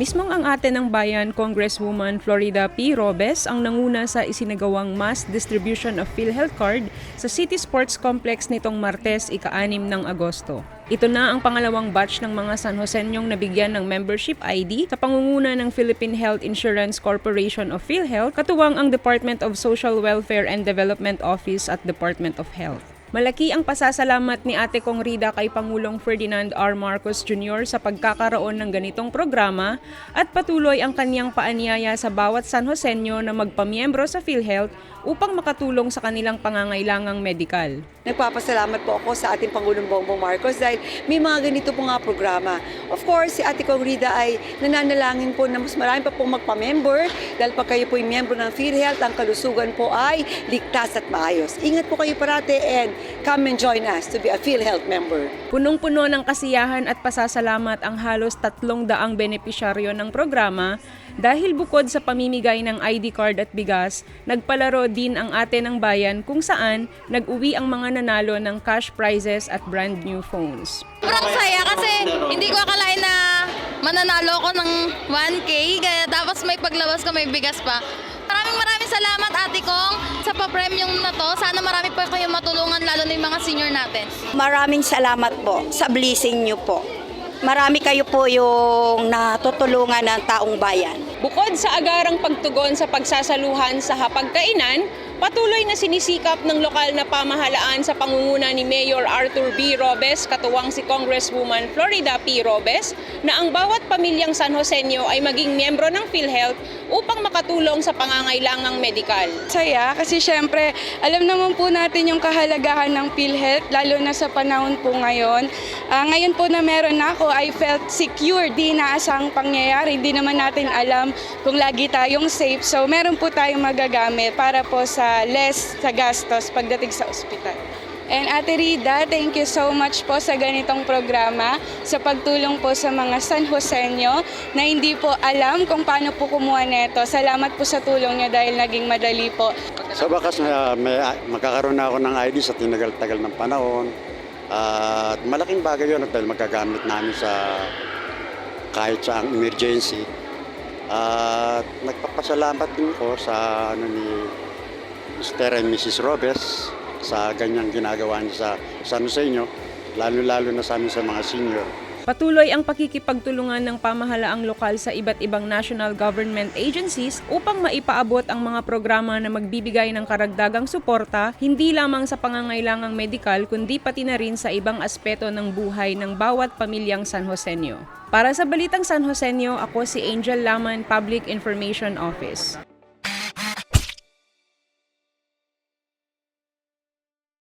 Mismong ang ate ng bayan, Congresswoman Florida P. Robes, ang nanguna sa isinagawang mass distribution of PhilHealth card sa City Sports Complex nitong Martes, ika-6 ng Agosto. Ito na ang pangalawang batch ng mga San Joseñong nabigyan ng membership ID sa pangunguna ng Philippine Health Insurance Corporation of PhilHealth, katuwang ang Department of Social Welfare and Development Office at Department of Health. Malaki ang pasasalamat ni Ate Kong Rida kay Pangulong Ferdinand R. Marcos Jr. sa pagkakaroon ng ganitong programa at patuloy ang kanyang paanyaya sa bawat San Joseño na magpamiyembro sa PhilHealth upang makatulong sa kanilang pangangailangang medikal. Nagpapasalamat po ako sa ating Pangulong Bongbong Marcos dahil may mga ganito po nga programa. Of course, si Ate Kong Rida ay nananalangin po na mas marami pa pong magpa-member dahil pag kayo po ay miyembro ng PhilHealth, ang kalusugan po ay ligtas at maayos. Ingat po kayo parate and come and join us to be a PhilHealth member. Punong-puno ng kasiyahan at pasasalamat ang halos tatlong daang benepisyaryo ng programa dahil bukod sa pamimigay ng ID card at bigas, nagpalaro din ang ate ng bayan kung saan nag-uwi ang mga nanalo ng cash prizes at brand new phones. Sobrang saya kasi hindi ko akalain na mananalo ako ng 1K. Kaya tapos may paglabas ko may bigas pa. Maraming maraming salamat ate kong sa pa-premium na to. Sana marami pa kayo matulungan lalo na yung mga senior natin. Maraming salamat po sa blessing niyo po. Marami kayo po yung natutulungan ng taong bayan. Bukod sa agarang pagtugon sa pagsasaluhan sa hapagkainan, patuloy na sinisikap ng lokal na pamahalaan sa pangunguna ni Mayor Arthur B. Robes, katuwang si Congresswoman Florida P. Robes, na ang bawat pamilyang San Joseño ay maging miyembro ng PhilHealth upang makatulong sa pangangailangang medikal. saya kasi syempre alam naman po natin yung kahalagahan ng PhilHealth lalo na sa panahon po ngayon. Ah, ngayon po na meron na ako, I felt secure, di naasang pangyayari. Hindi naman natin alam kung lagi tayong safe. So meron po tayong magagamit para po sa less sa gastos pagdating sa ospital. And Ate Rida, thank you so much po sa ganitong programa, sa pagtulong po sa mga San Joseño na hindi po alam kung paano po kumuha nito. Salamat po sa tulong niyo dahil naging madali po. Sa bakas na may, magkakaroon na ako ng ID sa tinagal-tagal ng panahon. At malaking bagay yun dahil magagamit namin sa kahit sa emergency. At nagpapasalamat din ko sa ano ni Mr. and Mrs. Robes sa ganyang ginagawa niya sa San Joseño, lalo-lalo na sa amin sa mga senior. Patuloy ang pakikipagtulungan ng pamahalaang lokal sa iba't ibang national government agencies upang maipaabot ang mga programa na magbibigay ng karagdagang suporta hindi lamang sa pangangailangang medikal kundi pati na rin sa ibang aspeto ng buhay ng bawat pamilyang San Joseño. Para sa Balitang San Joseño, ako si Angel Laman, Public Information Office.